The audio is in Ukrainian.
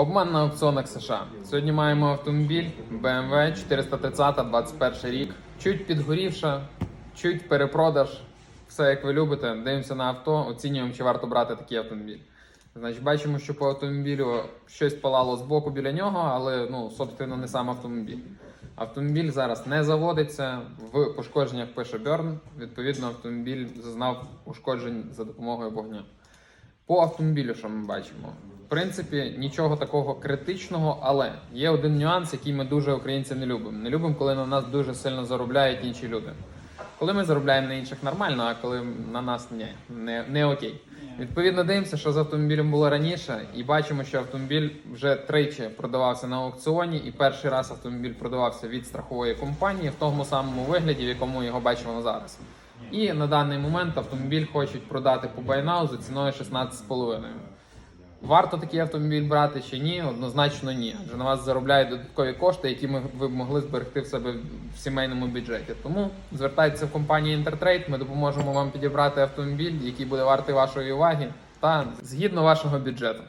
Обман на аукціонах США. Сьогодні маємо автомобіль BMW 430 21 рік. Чуть підгорівша, чуть перепродаж. Все як ви любите. Дивимося на авто, оцінюємо, чи варто брати такий автомобіль. Значить, бачимо, що по автомобілю щось палало з боку біля нього, але ну, собственно, не сам автомобіль. Автомобіль зараз не заводиться, в пошкодженнях пише Burn. Відповідно, автомобіль зазнав ушкоджень за допомогою вогню. По автомобілю, що ми бачимо, принципі, нічого такого критичного, але є один нюанс, який ми дуже українці не любимо. Не любимо, коли на нас дуже сильно заробляють інші люди. Коли ми заробляємо на інших нормально, а коли на нас ні, не, не окей. Відповідно, дивимося, що з автомобілем було раніше, і бачимо, що автомобіль вже тричі продавався на аукціоні, і перший раз автомобіль продавався від страхової компанії в тому самому вигляді, в якому його бачимо зараз. І на даний момент автомобіль хочуть продати по байнау за ціною 16,5. Варто такий автомобіль брати чи ні? Однозначно ні. Адже на вас заробляють додаткові кошти, які ми, ви б могли зберегти в себе в сімейному бюджеті. Тому звертайтеся в компанію Інтертрейд, ми допоможемо вам підібрати автомобіль, який буде вартий вашої уваги та згідно вашого бюджету.